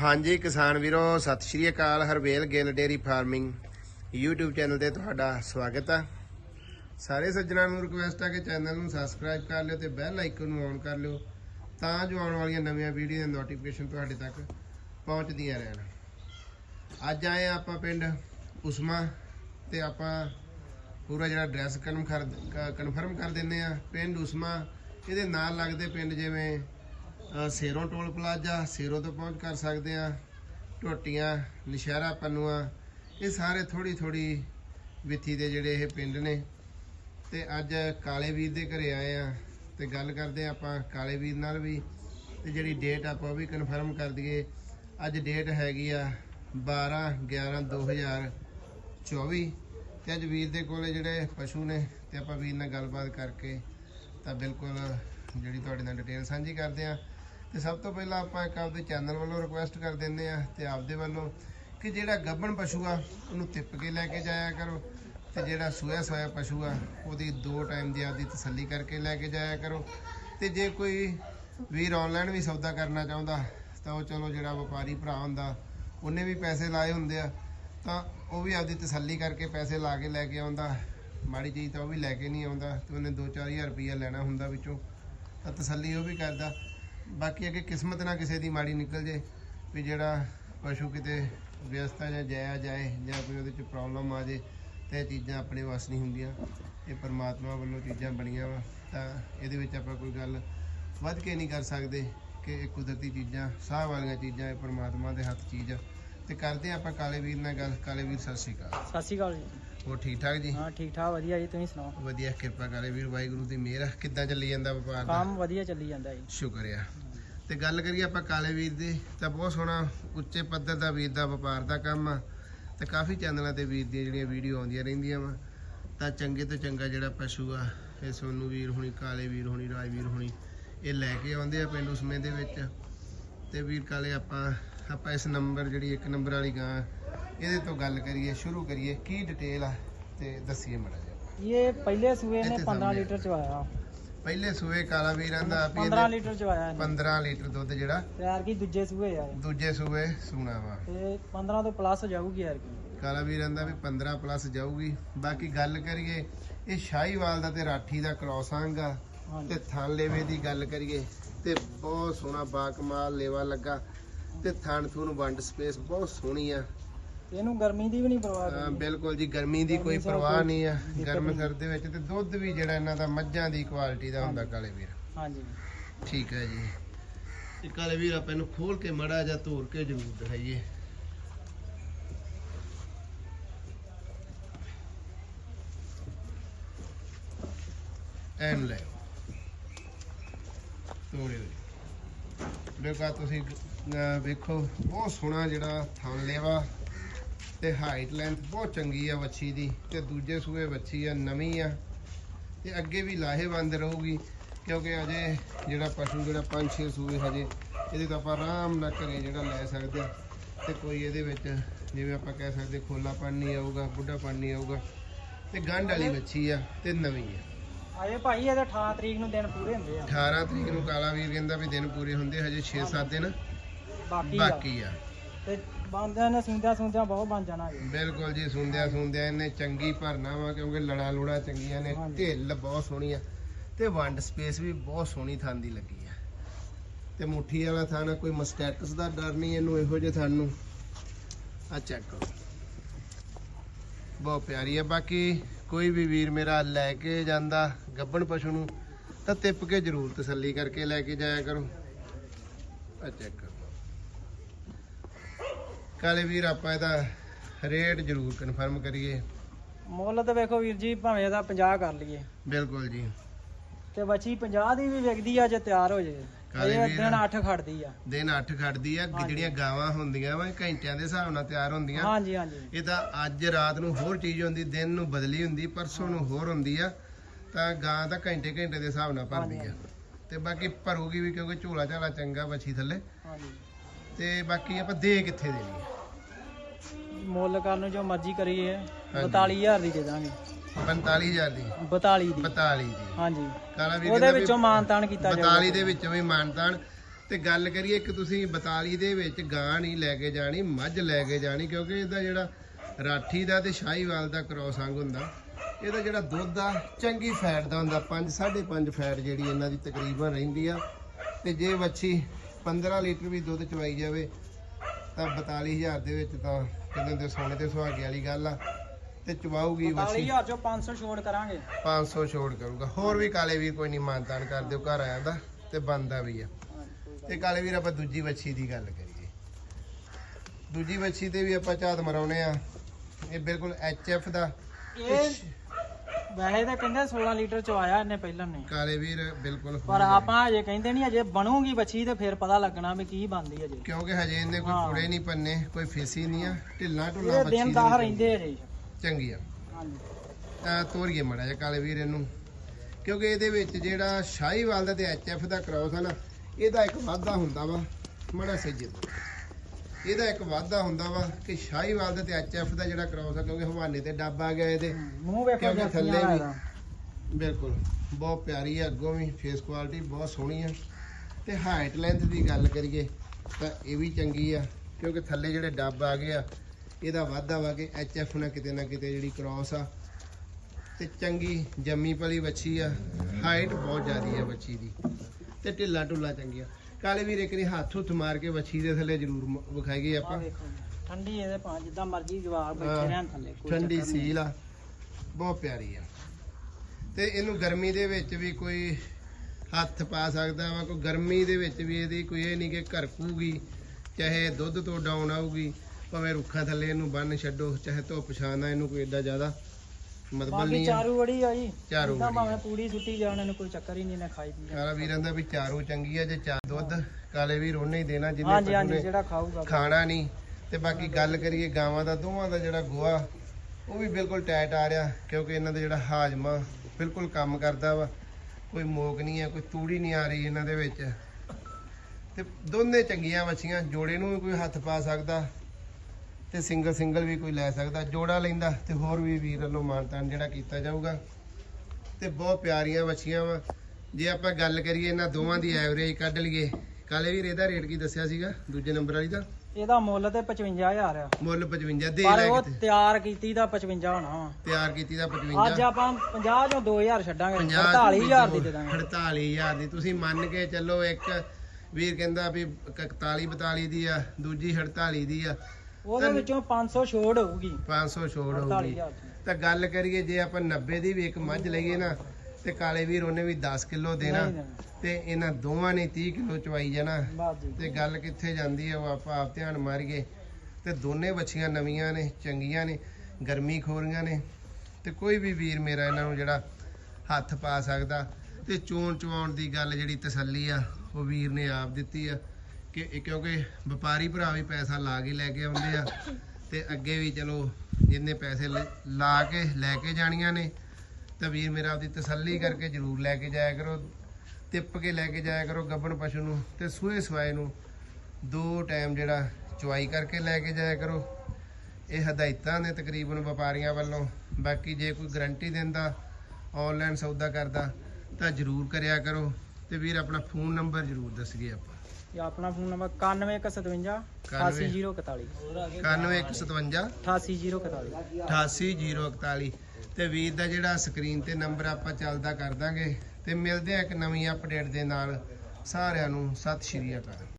ਹਾਂਜੀ, ਕਿਸਾਨ ਵੀਰੋ, Sat Shri Akal, Harvel Gill dairy farming YouTube channel ਤੇ ਤੁਹਾਡਾ ਸਵਾਗਤ ਆ। ਸਾਰੇ ਸੱਜਣਾਂ ਨੂੰ ਰਿਕੁਐਸਟ ਆ ਕਿ ਚੈਨਲ ਨੂੰ ਸਬਸਕ੍ਰਾਈਬ ਕਰ ਲਿਓ ਤੇ ਬੈਲ ਆਈਕਨ ਨੂੰ ਔਨ ਕਰ ਲਿਓ ਤਾਂ ਜੋ ਆਉਣ ਵਾਲੀਆਂ ਨਵੀਆਂ ਵੀਡੀਓ ਦੀਆਂ ਨੋਟੀਫਿਕੇਸ਼ਨ ਤੁਹਾਡੇ ਤੱਕ ਪਹੁੰਚਦੀਆਂ ਰਹਿਣ। ਅੱਜ ਆਏ ਆ ਆਪਾਂ ਪਿੰਡ ਉਸਮਾ ਤੇ ਆਪਾਂ ਪੂਰਾ ਜਿਹੜਾ ਐਡਰੈਸ ਕਨਫਰਮ ਕਰ ਦਿੰਨੇ ਆ। ਪਿੰਡ ਉਸਮਾ, ਇਹਦੇ ਨਾਲ ਲੱਗਦੇ ਪਿੰਡ ਜਿਵੇਂ ਸੇਰੋਂ ਟੋਲ ਪਲਾਜ਼ਾ ਸੇਰੋਂ ਤੋਂ ਪਹੁੰਚ ਕਰ ਸਕਦੇ ਆ ਟੋਟੀਆਂ ਨਸ਼ਹਿਰਾ ਪੰਨੂਆਂ, ਇਹ ਸਾਰੇ ਥੋੜੀ ਥੋੜੀ ਵਿੱਥੀ ਦੇ ਜਿਹੜੇ ਇਹ ਪਿੰਡ ਨੇ। ਤੇ ਅੱਜ ਕਾਲੇ ਵੀਰ ਦੇ ਘਰੇ ਆਏ ਆ ਤੇ ਗੱਲ ਕਰਦੇ ਆ ਆਪਾਂ ਕਾਲੇ ਵੀਰ ਨਾਲ ਵੀ। ਤੇ ਜਿਹੜੀ ਡੇਟ ਆਪਾਂ ਉਹ ਵੀ ਕਨਫਰਮ ਕਰ ਦਈਏ। ਅੱਜ ਡੇਟ ਹੈਗੀ ਆ 12 11 2024 ਤੇ ਅੱਜ ਵੀਰ ਦੇ ਕੋਲੇ ਜਿਹੜੇ ਪਸ਼ੂ ਨੇ ਤੇ ਆਪਾਂ ਵੀਰ ਨਾਲ ਗੱਲਬਾਤ ਕਰਕੇ ਤਾਂ ਬਿਲਕੁਲ ਜਿਹੜੀ ਤੁਹਾਡੇ ਨਾਲ ਡਿਟੇਲ ਸਾਂਝੀ ਕਰਦੇ ਆ ਤੇ ਸਭ ਤੋਂ ਪਹਿਲਾਂ ਆਪਾਂ ਇੱਕ ਆਪਦੇ ਚੈਨਲ ਵੱਲੋਂ ਰਿਕੁਐਸਟ ਕਰ ਦਿੰਦੇ ਆ ਤੇ ਆਪਦੇ ਵੱਲੋਂ ਕਿ ਜਿਹੜਾ ਗੱਭਣ ਪਸ਼ੂ ਆ, ਉਹਨੂੰ ਤਿੱਪ ਕੇ ਲੈ ਕੇ ਜਾਇਆ ਕਰੋ ਤੇ ਜਿਹੜਾ ਸੋਇਆ ਸੋਇਆ ਪਸ਼ੂ ਆ, ਉਹਦੀ ਦੋ ਟਾਈਮ ਦੀ ਆਪਦੀ ਤਸੱਲੀ ਕਰਕੇ ਲੈ ਕੇ ਜਾਇਆ ਕਰੋ। ਤੇ ਜੇ ਕੋਈ ਵੀਰ ਆਨਲਾਈਨ ਵੀ ਸੌਦਾ ਕਰਨਾ ਚਾਹੁੰਦਾ, ਤਾਂ ਉਹ ਚਲੋ ਜਿਹੜਾ ਵਪਾਰੀ ਭਰਾ ਹੁੰਦਾ, ਉਹਨੇ ਵੀ ਪੈਸੇ ਲਾਏ ਹੁੰਦੇ ਆ, ਤਾਂ ਉਹ ਵੀ ਆਪਦੀ ਤਸੱਲੀ ਕਰਕੇ ਪੈਸੇ ਲਾ ਕੇ ਲੈ ਕੇ ਆਉਂਦਾ। ਮਾੜੀ ਚੀਜ਼ ਤਾਂ ਉਹ ਵੀ ਲੈ ਕੇ ਨਹੀਂ ਆਉਂਦਾ ਤੇ ਉਹਨੇ 2-4000 ਰੁਪਈਆ ਲੈਣਾ ਹੁੰਦਾ ਵਿੱਚੋਂ, ਤਾਂ ਤਸੱਲੀ ਉਹ ਵੀ ਕਰਦਾ। ਬਾਕੀ ਅੱਗੇ ਕਿਸਮਤ ਨਾ ਕਿਸੇ ਦੀ ਮਾੜੀ ਨਿਕਲ ਜੇ, ਵੀ ਜਿਹੜਾ ਪਸ਼ੂ ਕਿਤੇ ਵਿਅਸਤਾ ਜਾਂ ਜਾਇਆ ਜਾਏ ਜਾਂ ਕੋਈ ਉਹਦੇ ਚ ਪ੍ਰੋਬਲਮ ਆ ਜੇ, ਤੇ ਇਹ ਚੀਜ਼ਾਂ ਆਪਣੇ ਵਾਸ ਨਹੀਂ ਹੁੰਦੀਆਂ। ਇਹ ਪਰਮਾਤਮਾ ਵੱਲੋਂ ਚੀਜ਼ਾਂ ਬਣੀਆਂ ਵਾ, ਤਾਂ ਇਹਦੇ ਵਿੱਚ ਆਪਾਂ ਕੋਈ ਗੱਲ ਵੱਧ ਕੇ ਨਹੀਂ ਕਰ ਸਕਦੇ ਕਿ ਇਹ ਕੁਦਰਤੀ ਚੀਜ਼ਾਂ, ਸਾਹ ਵਾਲੀਆਂ ਚੀਜ਼ਾਂ, ਇਹ ਪਰਮਾਤਮਾ ਦੇ ਹੱਥ ਚੀਜ਼ ਆ। ਤੇ ਕਰਦੇ ਹਾਂ ਆਪਾਂ ਕਾਲੇ ਵੀਰ ਨਾਲ ਗੱਲ। ਕਾਲੇ ਵੀਰ, ਸਤਿ ਸ਼੍ਰੀ ਅਕਾਲ। ਸਤਿ ਸ਼੍ਰੀ ਅਕਾਲ ਜੀ। ਹੋਰ ਠੀਕ ਠਾਕ ਜੀ? ਹਾਂ ਠੀਕ ਠਾਕ ਵਧੀਆ ਜੀ ਤੁਸੀਂ ਸੁਣਾਓ? ਵਧੀਆ ਕਿਰਪਾ ਕਾਲੇ ਵੀਰ ਵਾਹਿਗੁਰੂ ਦੀ ਮਿਹਰ। ਆ। ਕਿੱਦਾਂ ਚੱਲੀ ਜਾਂਦਾ ਵਪਾਰ ਦਾ? ਕੰਮ ਵਧੀਆ ਚੱਲੀ ਜਾਂਦਾ ਜੀ। ਸ਼ੁਕਰ ਆ। ਤੇ ਗੱਲ ਕਰੀਏ ਆਪਾਂ ਕਾਲੇ ਵੀਰ ਦੀ ਤਾਂ ਬਹੁਤ ਸੋਹਣਾ ਉੱਚੇ ਪੱਧਰ ਦਾ ਵੀਰ ਦਾ ਵਪਾਰ ਦਾ ਕੰਮ ਆ। ਤੇ ਕਾਫੀ ਚੈਨਲਾਂ ਤੇ ਵੀਰ ਦੀਆਂ ਜਿਹੜੀਆਂ ਵੀਡੀਓ ਆਉਂਦੀਆਂ ਰਹਿੰਦੀਆਂ ਵਾ। ਤਾਂ ਚੰਗੇ ਤੋਂ ਚੰਗਾ ਜਿਹੜਾ ਪਸ਼ੂ ਆ ਇਹ ਸੋਨੂ ਵੀਰ ਹੁਣੀ ਕਾਲੇ ਵੀਰ ਹੁਣੀ ਰਾਜਵੀਰ ਹੁਣੀ ਇਹ ਲੈ ਕੇ ਆਉਂਦੇ ਆ ਪਿੰਡ ਉਸਮੇ ਦੇ ਵਿੱਚ। ਤੇ ਵੀਰ ਕਾਲੇ ਆਪਾਂ ਆਪਾਂ ਇਸ ਨੰਬਰ ਜਿਹੜੀ ਇੱਕ ਨੰਬਰ ਵਾਲੀ ਗਾਂ ਇਹਦੇ ਤੋਂ ਗੱਲ ਕਰੀਏ ਸ਼ੁਰੂ ਕਰੀਏ ਕੀ ਡਿਟੇਲ ਆ ਤੇ ਦੱਸੀਏ ਮੜਾ ਜੀ ਇਹ ਪਹਿਲੇ ਸੂਏ ਨੇ ਇੱਥੇ 15 ਸਾਹਮਣੇ ਲੀਟਰ ਚਵਾਇਆ। ਪਹਿਲੇ ਸੂਏ ਕਾਲਾ ਵੀਰਾਂ ਦਾ ਵੀ 15 ਲੀਟਰ ਚਵਾਇਆ ਇਹਨੇ। 15 ਲੀਟਰ ਦੁੱਧ ਜਿਹੜਾ। ਯਾਰ ਕੀ ਦੂਜੇ ਸੂਏ ਆ ਇਹ। ਦੂਜੇ ਸੂਏ ਸੂਣਾ ਵਾ। ਤੇ 15 ਤੋਂ ਪਲੱਸ ਜਾਊਗੀ ਯਾਰ ਕੀ। ਕਾਲਾ ਵੀਰਾਂ ਦਾ ਵੀ 15 ਪਲੱਸ ਜਾਊਗੀ। ਬਾਕੀ ਗੱਲ ਕਰੀਏ ਇਹ ਸ਼ਾਹੀਵਾਲ ਦਾ ਤੇ ਰਾਠੀ ਦਾ ਕ੍ਰੋਸਾਂਗ ਆ। ਤੇ ਥਣ ਲੇਵੇ ਦੀ ਗੱਲ ਕਰੀਏ ਤੇ ਬਹੁਤ ਸੋਹਣਾ ਬਾਕਮਾਲ ਲੇਵਾ ਲੱਗਾ। ਤੇ ਥਣ ਥੂਣ ਵੰਡ ਸਪੇਸ ਬਹੁਤ ਸੋਹਣੀ ਆ। ਇਹਨੂੰ ਗਰਮੀ ਦੀ ਵੀ ਨਹੀਂ ਪਰਵਾਹ ਕਰਨੀ। ਬਿਲਕੁਲ ਜੀ ਗਰਮੀ ਦੀ ਕੋਈ ਪਰਵਾਹ ਨਹੀਂ ਆ। ਗਰਮ। ਸਰਦ ਦੇ ਵਿੱਚ ਤੇ ਦੁੱਧ ਵੀ ਜਿਹੜਾ ਇਹਨਾਂ ਦਾ ਮੱਝਾਂ ਦੀ ਕੁਆਲਿਟੀ ਦਾ ਹੁੰਦਾ ਕਾਲੇ ਵੀਰ। ਹਾਂਜੀ। ਠੀਕ ਹੈ ਜੀ। ਤੇ ਕਾਲੇ ਵੀਰ ਆਪਾਂ ਇਹਨੂੰ ਖੋਲ ਕੇ ਮੜਾ ਜਾਂ ਤੋੜ ਕੇ ਜ਼ਰੂਰ ਦਿਖਾਈਏ। ਐਨ ਲੈ ਜੀ ਦੇਖੋ ਆਹ ਤੁਸੀਂ ਵੇਖੋ ਬਹੁਤ ਸੋਹਣਾ ਜਿਹੜਾ ਥਣ ਲੇਵਾ ਤੇ ਹਾਈਟ ਲੈਂਥ ਬਹੁਤ ਚੰਗੀ ਆ ਵੱਛੀ ਦੀ ਤੇ ਦੂਜੇ ਸੂਏ ਵੱਛੀ ਆ ਨਵੀਂ ਆ। ਤੇ ਅੱਗੇ ਵੀ ਲਾਹੇਵੰਦ ਰਹੂਗੀ ਕਿਉਂਕਿ ਅਜੇ ਜਿਹੜਾ ਪਸ਼ੂ ਜਿਹੜਾ 5-6 ਸੂਏ ਹਜੇ ਇਹਦੇ ਤੋਂ ਆਪਾਂ ਆਰਾਮ ਨਾਲ ਘਰੇ ਜਿਹੜਾ ਲੈ ਸਕਦੇ ਹਾਂ ਤੇ ਕੋਈ ਇਹਦੇ ਵਿੱਚ ਜਿਵੇਂ ਆਪਾਂ ਕਹਿ ਸਕਦੇ ਖੋਲਾ ਨਹੀਂ ਆਊਗਾ ਬੁੱਢਾ ਨਹੀਂ ਆਊਗਾ ਤੇ ਗੰਢ ਵਾਲੀ ਵੱਛੀ ਆ ਤੇ ਨਵੀਂ ਆ। ਆਏ ਭਾਈ ਇਹਦੇ 18 ਤਰੀਕ ਨੂੰ ਦਿਨ ਪੂਰੇ ਹੁੰਦੇ ਆ। 18 ਤਰੀਕ ਨੂੰ ਕਾਲਾ ਵੀਰ ਕਹਿੰਦਾ ਵੀ ਦਿਨ ਪੂਰੇ ਹੁੰਦੇ ਹਜੇ 6-7 ਦਿਨ ਬਾਕੀ ਆ। ਬਾਕੀ ਆ। ਤੇ ਬੰਦਿਆਂ ਨੇ ਸਿੰਦਾ ਸੁੰਦਿਆਂ ਬਹੁਤ ਬਣ ਜਾਣਾ ਜੀ। ਬਿਲਕੁਲ ਜੀ ਸੁਣਦਿਆਂ ਸੁਣਦਿਆਂ ਇਹਨੇ ਚੰਗੀ ਭਰਨਾ ਵਾ ਕਿਉਂਕਿ ਲੜਾ ਲੂੜਾ ਚੰਗੀਆਂ ਨੇ ਹਾਂਜੀ। ਢਿੱਲ ਬਹੁਤ ਸੋਹਣੀ ਆ ਤੇ ਵੰਡ ਸਪੇਸ ਵੀ ਬਹੁਤ ਸੋਹਣੀ ਥਾਂ ਦੀ ਲੱਗੀ ਆ। ਤੇ ਮੁੱਠੀ ਵਾਲਾ ਥਾਂ ਕੋਈ ਮਸਟੈਟਸ ਦਾ ਡਰ ਨਹੀਂ ਇਹਨੂੰ ਇਹੋ ਜਿਹੇ ਥਾਂ ਨੂੰ ਆ ਚੈੱਕ ਕਰੋ। ਬਹੁਤ ਪਿਆਰੀ ਆ ਬਾਕੀ ਕੋਈ ਵੀ ਵੀਰ ਮੇਰਾ ਲੈ ਕੇ ਜਾਂਦਾ ਗੱਬਣ ਪਸ਼ੂ ਨੂੰ ਤਾਂ ਤਿੱਪ ਕੇ ਜ਼ਰੂਰ ਤਸੱਲੀ ਕਰਕੇ ਲੈ ਕੇ ਜਾਇਆ ਕਰੋ। ਆ ਚੈੱਕ ਕਰੋ। ਕਾਲੇ ਵੀਰ ਆਪਾਂ ਇਹਦਾ ਰੇਟ ਜ਼ਰੂਰ ਕਨਫਰਮ ਕਰੀਏ। ਮੁੱਲ ਤੇ ਵੇਖੋ ਵੀਰ ਜੀ ਭਾਵੇਂ ਇਹਦਾ 50 ਕਰ ਲਈਏ। ਬਿਲਕੁਲ ਜੀ। ਤੇ ਬੱਚੀ 50 ਦੀ ਵੀ ਵਿਕਦੀ ਆ ਜੇ ਤਿਆਰ ਹੋ ਜੇ। ਕਾਲੇ ਇਹ ਵੀਰ। ਦਿਨ 8 ਖੜਦੀ ਆ। ਦਿਨ 8 ਖੜਦੀ ਆ ਹਾਂਜੀ। ਜਿਹੜੀਆਂ ਗਾਵਾਂ ਹੁੰਦੀਆਂ ਵਾ ਇਹ ਘੰਟਿਆਂ ਦੇ ਹਿਸਾਬ ਨਾਲ ਤਿਆਰ ਹੁੰਦੀਆਂ। ਹਾਂਜੀ ਹਾਂਜੀ। ਇਹ ਤਾਂ ਅੱਜ ਰਾਤ ਨੂੰ ਹੋਰ ਚੀਜ਼ ਹੁੰਦੀ ਦਿਨ ਨੂੰ ਬਦਲੀ ਹੁੰਦੀ ਪਰਸੋਂ ਨੂੰ ਹੋਰ ਹੁੰਦੀ ਆ। ਤਾਂ ਗਾਂ ਤਾਂ ਘੰਟੇ ਘੰਟੇ ਦੇ ਹਿਸਾਬ ਨਾਲ ਭਰਦੀ ਆ। ਤੇ ਬਾਕੀ ਭਰੂਗੀ ਵੀ ਕਿਉਂਕਿ ਝੋਲਾ ਝਾਲਾ ਚੰਗਾ ਵੱਛੀ ਥੱਲੇ। ਹਾਂਜੀ। ਤੇ ਬਾਕੀ ਆਪਾਂ ਦੇ ਕਿੱਥੇ ਦੇਣੀ ਆ? ਮੁੱਲ ਕਰਨ ਨੂੰ ਜੋ ਮਰਜ਼ੀ ਕਰੀਏ ਹਾਂਜੀ। 42000 ਦੀ ਦੇ ਦਾਂਗੇ। 45000 ਦੀ। 42 ਦੀ। 42 ਦੀ। ਹਾਂਜੀ। ਕਾਲਾ ਵੀਰ ਉਹਦੇ ਵਿੱਚੋਂ ਮਾਨ ਤਾਨ ਕੀਤਾ 42 ਦੇ ਵਿੱਚੋਂ ਵੀ ਮਾਨਤਾਨ। ਤੇ ਗੱਲ ਕਰੀਏ ਕਿ ਤੁਸੀਂ 42 ਦੇ ਵਿੱਚ ਗਾਂ ਨਹੀਂ ਲੈ ਕੇ ਜਾਣੀ ਮੱਝ ਲੈ ਕੇ ਜਾਣੀ ਕਿਉਂਕਿ ਇਹਦਾ ਜਿਹੜਾ ਰਾਠੀ ਦਾ ਤੇ ਸ਼ਾਹੀਵਾਲ ਦਾ ਕ੍ਰੋਸ ਅੰਗ ਹੁੰਦਾ ਇਹਦਾ ਜਿਹੜਾ ਦੁੱਧ ਆ ਚੰਗੀ ਫੈਟ ਦਾ ਹੁੰਦਾ 5 5.5 ਫੈਟ ਜਿਹੜੀ ਇਹਨਾਂ ਦੀ ਤਕਰੀਬਨ ਰਹਿੰਦੀ ਆ। ਤੇ ਜੇ ਵੱਛੀ 15 ਲੀਟਰ ਵੀ ਦੁੱਧ ਚਵਾਈ ਜਾਵੇ ਤਾਂ 42000 ਦੇ ਵਿੱਚ ਤਾਂ ਕਿਤੇ ਦੇ ਸੋਨੇ ਤੇ ਸੁਹਾਗੇ ਵਾਲੀ ਗੱਲ ਆ। ਤੇ ਚਵਾਊਗੀ ਵੱਛੀ। 40000 ਚੋਂ 500 ਛੋੜ ਕਰਾਂਗੇ। 500 ਛੋੜ ਕਰੂਗਾ। ਹੋਰ ਵੀ ਕਾਲੇ ਵੀਰ ਕੋਈ ਨਹੀਂ ਮਾਨਤਾਨ ਕਰ ਦਿਓ ਘਰ ਆਇਆ ਦਾ ਤੇ ਬੰਦਾ ਵੀ ਆ। ਤੇ ਕਾਲੇ ਵੀਰ ਆਪਾਂ ਦੂਜੀ ਵੱਛੀ ਦੀ ਗੱਲ ਕਰੀਏ। ਦੂਜੀ ਵੱਛੀ ਤੇ ਵੀ ਆਪਾਂ ਝਾਤ ਮਰਾਉਨੇ ਆ। ਇਹ ਬਿਲਕੁਲ ਐਫ ਦਾ। ਇਹ ਵੈਸੇ ਤਾਂ ਕਹਿੰਦੇ 16 ਲੀਟਰ ਚ ਆਇਆ ਇਹਨੇ ਪਹਿਲਾਂ ਨੇ ਕਾਲੇ ਵੀਰ ਬਿਲਕੁਲ ਪਰ ਆਪਾਂ ਅਜੇ ਕਹਿੰਦੇ ਨਹੀਂ ਅਜੇ ਬਣੂਗੀ ਬੱਚੀ ਤੇ ਫਿਰ ਪਤਾ ਲੱਗਣਾ ਵੀ ਕੀ ਬਣਦੀ ਅਜੇ ਕਿਉਂਕਿ ਹਜੇ ਇਹਨੇ ਕੋਈ। ਕੁੜੇ ਨਹੀਂ ਪੰਨੇ ਕੋਈ ਫੇਸੀ ਨਹੀਂ ਆ ਢਿੱਲਾ ਢੁੱਲਾ ਵੱਛੀ ਦਿਨ ਦੀ ਦਾ ਵੀ ਰਹਿੰਦੇ ਅਜੇ ਚੰਗੀ ਆ। ਹਾਂਜੀ। ਤਾਂ ਤੋਰੀਏ ਮੜਾ ਜਿਹਾ ਕਾਲੇ ਵੀਰ ਇਹਨੂੰ। ਕਿਉਂਕਿ ਇਹਦੇ ਵਿੱਚ ਜਿਹੜਾ ਸ਼ਾਹੀਵਾਲ ਦਾ ਤੇ ਐਫ ਦਾ ਕ੍ਰਾਸ ਆ ਨਾ ਇਹਦਾ ਇੱਕ ਵਾਧਾ ਹੁੰਦਾ ਵਾ ਮੜਾ ਸੱਜੇ ਤੋਂ ਇਹਦਾ ਇੱਕ ਵਾਧਾ ਹੁੰਦਾ ਵਾ ਕਿ ਸ਼ਾਹੀਵਾਲ ਦਾ ਤੇ ਐਫ ਦਾ ਜਿਹੜਾ ਕ੍ਰਾਸ ਆ ਕਿਉਂਕਿ ਹਵਾਨੇ ਤੇ ਡੱਬ ਆ ਗਿਆ ਇਹਦੇ। ਮੂੰਹ ਵੇਖੋ ਕਿਉਂਕਿ ਥੱਲੇ ਵੀ-। ਬਿਲਕੁਲ ਬਹੁਤ ਪਿਆਰੀ ਆ ਅੱਗੋਂ ਵੀ ਫੇਸ ਕੁਆਲਿਟੀ ਬਹੁਤ ਸੋਹਣੀ ਆ। ਤੇ ਹਾਈਟ ਲੈਂਥ ਦੀ ਗੱਲ ਕਰੀਏ ਤਾਂ ਇਹ ਵੀ ਚੰਗੀ ਆ ਕਿਉਂਕਿ ਥੱਲੇ ਜਿਹੜੇ ਡੱਬ ਆ ਗਏ ਆ ਇਹਦਾ ਵਾਧਾ ਵਾ ਕਿ ਐਫ ਨਾਲ ਕਿਤੇ ਨਾ ਕਿਤੇ ਜਿਹੜੀ ਕ੍ਰਾਸ ਆ ਤੇ ਚੰਗੀ ਜੰਮੀ ਪਲੀ ਵੱਛੀ ਆ ਹਾਈਟ ਬਹੁਤ ਜ਼ਿਆਦੀ ਆ ਵੱਛੀ ਦੀ। ਤੇ ਢਿੱਲਾ ਢੁੱਲਾ ਚੰਗੀ ਆ ਕਾਲੇ ਵੀਰ ਇੱਕ ਨੇ ਹੱਥ ਹੁੱਥ ਮਾਰ ਕੇ ਵੱਛੀ ਦੇ ਥੱਲੇ ਜ਼ਰੂਰ ਮ- ਵਿਖਾਈਏ ਆਹ ਆਪਾਂ ਵੇਖੋ। ਠੰਡੀ ਇਹਦੇ ਪਾ ਜਿੱਦਾਂ ਮਰਜ਼ੀ ਜਵਾਬ ਹਾਂ। ਬੈਠੇ ਰਹਿਣ ਥੱਲੇ ਕੋਈ ਠੰਡੀ ਚੱਕਰ ਨਹੀਂ। ਸੀਲ ਆ ਬਹੁਤ ਪਿਆਰੀ ਆ ਤੇ ਇਹਨੂੰ ਗਰਮੀ ਦੇ ਵਿੱਚ ਵੀ ਕੋਈ ਹੱਥ ਪਾ ਸਕਦਾ ਵਾ ਕੋਈ ਗਰਮੀ ਦੇ ਵਿੱਚ ਵੀ ਇਹਦੀ ਕੋਈ ਇਹ ਨਹੀਂ ਕਿ ਘਰਕੂਗੀ ਚਾਹੇ ਦੁੱਧ ਤੋਂ ਡਾਊਨ ਆਊਗੀ ਭਾਵੇਂ ਰੁੱਖਾਂ ਥੱਲੇ ਇਹਨੂੰ ਬੰਨ ਛੱਡੋ ਚਾਹੇ ਧੁੱਪ ਛਾਂ ਨਾਲ ਇਹਨੂੰ ਕੋਈ ਏਡਾ ਜ਼ਿਆਦਾ ਮਤਲਬ ਬਾਕੀ ਨਹੀਂ ਆ। ਚਾਰੂ ਵੜੀ ਆ ਜੀ। ਚਾਰੂ ਵੜੀ ਭਾਵੇਂ ਆ। ਪੂੜੀ ਸੁੱਟੀ ਜਾਣ ਇਹਨੂੰ ਕੋਈ ਚੱਕਰ ਹੀ ਨਹੀਂ ਨਾ ਖਾਈ ਪੀ ਕਾਲਾ ਵੀਰਾਂ ਦਾ ਵੀ ਚਾਰੂ ਚੰਗੀ ਆ ਜੇ ਚਾਰ ਦੁੱਧ ਕਾਲੇ ਵੀਰ ਉਹਨੇ ਹੀ ਦੇਣਾ ਜਿਹਨੇ ਹਾਂਜੀ ਪਸ਼ੂ ਨੇ ਜਿਹੜਾ ਖਾਊਗਾ। ਖਾਣਾ ਨਹੀਂ। ਤੇ ਬਾਕੀ ਗੱਲ ਕਰੀਏ ਗਾਵਾਂ ਦਾ ਦੋਵਾਂ ਦਾ ਜਿਹੜਾ ਗੋਆ ਉਹ ਵੀ ਬਿਲਕੁਲ ਟਾਈਟ ਆ ਰਿਹਾ ਕਿਉਂਕਿ ਇਹਨਾਂ ਦਾ ਜਿਹੜਾ ਹਾਜਮਾ ਬਿਲਕੁਲ ਕੰਮ ਕਰਦਾ ਵਾ। ਕੋਈ ਮੋਕ ਨਹੀਂ ਹੈ ਕੋਈ ਤੂੜੀ ਨਹੀਂ ਆ ਰਹੀ ਇਹਨਾਂ ਦੇ ਵਿੱਚ। ਤੇ ਦੋਨੇ ਚੰਗੀਆਂ ਵੱਛੀਆਂ ਜੋੜੇ ਨੂੰ ਵੀ ਕੋਈ ਹੱਥ ਪਾ ਸਕਦਾ। ਤੇ ਸਿੰਗਲ ਸਿੰਗਲ ਵੀ ਕੋਈ ਲੈ ਸਕਦਾ ਜੋੜਾ ਲੈਂਦਾ ਤੇ ਹੋਰ ਵੀ ਵੀਰ ਵੱਲੋਂ ਮਾਨਤਾਨ ਜਿਹੜਾ ਕੀਤਾ ਜਾਊਗਾ। ਤੇ ਬਹੁਤ ਪਿਆਰੀਆਂ ਵੱਛੀਆਂ ਵਾ। ਜੇ ਆਪਾਂ ਗੱਲ ਕਰੀਏ ਇਹਨਾਂ ਦੋਵਾਂ ਦੀ ਐਵਰੇਜ ਕੱਢ ਲਈਏ ਕਾਲੇ ਵੀਰ ਇਹਦਾ ਰੇਟ ਕੀ ਦੱਸਿਆ ਸੀਗਾ ਦੂਜੇ ਨੰਬਰ ਵਾਲੀ ਦਾ? ਇਹਦਾ ਮੁੱਲ ਤੇ 55000 ਆ। ਮੁੱਲ 55 ਦੇ ਪਰ ਲੈ ਉਹ ਕਿਤੇ ਤਿਆਰ ਕੀਤੀ ਦਾ 55 ਹੋਣਾ ਵਾ। ਤਿਆਰ ਕੀਤੀ ਦਾ ਅੱਜ 55 ਆਪਾਂ 50 ਚੋਂ 2000 ਛੱਡਾਂਗੇ 50 48000 ਦੀ ਦੇ ਦਾਂਗੇ। 48000 ਦੀ। ਤੁਸੀਂ ਮੰਨ ਕੇ ਚੱਲੋ ਇੱਕ ਵੀਰ ਕਹਿੰਦਾ ਵੀ 41 42 ਦੀ ਆ ਦੂਜੀ 48 ਦੀ ਆ। ਉਹਦੇ ਵਿੱਚੋਂ 500 ਛੋੜ ਹੋਊਗੀ। 500 ਛੋੜ ਹੋਊਗੀ। 48000 ਦੀ। ਤਾਂ ਗੱਲ ਕਰੀਏ ਜੇ ਆਪਾਂ 90 ਦੀ ਵੀ ਇੱਕ ਮੱਝ ਲਈਏ ਨਾ ਤੇ ਕਾਲੇ ਵੀਰ ਉਹਨੇ ਵੀ 10 ਕਿਲੋ ਦੇਣਾ। ਤੇ ਇਹਨਾਂ ਦੋਵਾਂ ਨੇ 30 ਕਿਲੋ ਚਵਾਈ ਜਾਣਾ। ਤੇ ਗੱਲ ਕਿੱਥੇ ਜਾਂਦੀ ਹੈ ਉਹ ਆਪਾਂ ਆਪ ਧਿਆਨ ਮਾਰੀਏ। ਤੇ ਦੋਨੇ ਬੱਚੀਆਂ ਨਵੀਆਂ ਨੇ ਚੰਗੀਆਂ ਨੇ ਗਰਮੀ ਖੋਰੀਆਂ ਨੇ। ਤੇ ਕੋਈ ਵੀ ਵੀਰ ਮੇਰਾ ਇਹਨਾਂ ਨੂੰ ਜਿਹੜਾ ਹੱਥ ਪਾ ਸਕਦਾ। ਤੇ ਚੋਣ ਚਵਾਉਣ ਦੀ ਗੱਲ ਜਿਹੜੀ ਤਸੱਲੀ ਆ ਉਹ ਵੀਰ ਨੇ ਆਪ ਦਿੱਤੀ ਆ। ਕਿ ਕਿਉਂਕਿ ਵਪਾਰੀ ਭਰਾ ਵੀ ਪੈਸਾ ਲਾ ਕੇ ਲੈ ਕੇ ਆਉਂਦੇ ਆ ਤੇ ਅੱਗੇ ਵੀ ਚਲੋ ਜਿੰਨੇ ਪੈਸੇ ਲ- ਲਾ ਕੇ, ਲੈ ਕੇ ਜਾਣੀਆਂ ਨੇ, ਤਾਂ ਵੀਰ ਮੇਰਾ ਆਪਦੀ ਤਸੱਲੀ ਕਰਕੇ ਜ਼ਰੂਰ ਲੈ ਕੇ ਜਾਇਆ ਕਰੋ ਟਿੱਪ ਕੇ ਲੈ ਕੇ ਜਾਇਆ ਕਰੋ ਗੱਬਣ ਪਸ਼ੂ ਨੂੰ ਤੇ ਸੂਏ ਸਵਾਏ ਨੂੰ ਦੋ ਟਾਈਮ ਜਿਹੜਾ ਚੁਆਈ ਕਰਕੇ ਲੈ ਕੇ ਜਾਇਆ ਕਰੋ। ਇਹ ਹਦਾਇਤਾਂ ਨੇ ਤਕਰੀਬਨ ਵਪਾਰੀਆਂ ਵੱਲੋਂ, ਬਾਕੀ ਜੇ ਕੋਈ ਗਰੰਟੀ ਦਿੰਦਾ ਆਨਲਾਈਨ ਸੌਦਾ ਕਰਦਾ, ਤਾਂ ਜ਼ਰੂਰ ਕਰਿਆ ਕਰੋ ਤੇ ਵੀਰ ਆਪਣਾ ਫੋਨ ਨੰਬਰ ਜ਼ਰੂਰ ਦੱਸੀਏ ਆਪਾਂ। ਇਹ ਆਪਣਾ ਫੋਨ ਨੰਬਰ 9157 88041 9157 88041 88041 ਤੇ ਵੀਰ ਦਾ ਜਿਹੜਾ ਸਕਰੀਨ ਤੇ ਨੰਬਰ ਆਪਾਂ ਚੱਲਦਾ ਕਰ ਦਾਂਗੇ। ਤੇ ਮਿਲਦੇ ਆ ਇੱਕ ਨਵੀਂ ਅਪਡੇਟ ਦੇ ਨਾਲ। ਸਾਰਿਆਂ ਨੂੰ ਸਤਿ ਸ਼੍ਰੀ ਅਕਾਲ।